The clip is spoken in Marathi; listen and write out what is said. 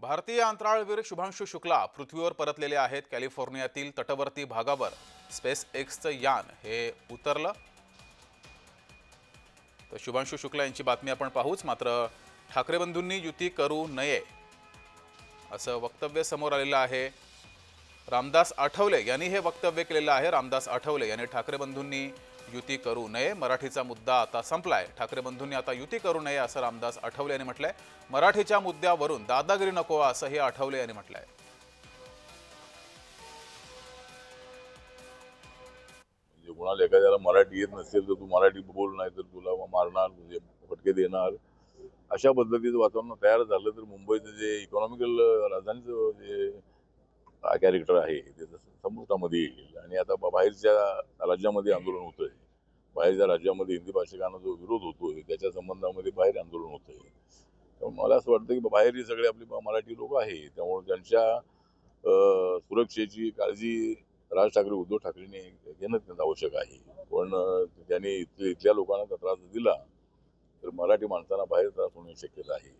भारतीय अंतराळवीर शुभांशु शुक्ला पृथ्वीवर परतलेले आहेत. कॅलिफोर्नियातील तटवर्ती भागावर स्पेस एक्सचं यान हे उतरलं. तर शुभांशु शुक्ला यांची बातमी आपण पाहूच. मात्र ठाकरे बंधूंनी युती करू नये असं वक्तव्य समोर आलेलं आहे. रामदास आठवले यांनी हे वक्तव्य केलेलं आहे. रामदास आठवले यांनी ठाकरे बंधूंनी युती करू नये. मराठीचा मुद्दा आता संपलाय. ठाकरे बंधूंनी आता युती करू नये असं रामदास आठवले यांनी म्हटलंय. मराठीच्या मुद्द्यावरून दादागिरी नको असंही आठवले यांनी म्हटलंय. कुणाला कोणाला एखाद्याला मराठी येत नसेल तर तू मराठी बोल नाही तर तुला मारणार म्हणजे फटके देणार. अशा पद्धतीचं वातावरण तयार झालं तर मुंबईचं जे इकॉनॉमिकल राजधानीचं जे कॅरेक्टर आहे ते संपुष्टामध्ये येईल. आणि आता बा- बाहेरच्या राज्यामध्ये आंदोलन होतंय. बाहेरच्या राज्यामध्ये हिंदी भाषिकांना जो विरोध होतोय त्याच्या संबंधामध्ये बाहेर आंदोलन होतंय. त्यामुळे मला असं वाटतं की बाहेर हे सगळे आपले मराठी लोक आहे. त्यामुळे त्यांच्या सुरक्षेची काळजी राज ठाकरे उद्धव ठाकरेंनी घेणं त्यांना आवश्यक आहे. पण त्यांनी इथल्या इथल्या लोकांना त्रास दिला तर मराठी माणसांना बाहेर त्रास होण्याची शक्यता आहे.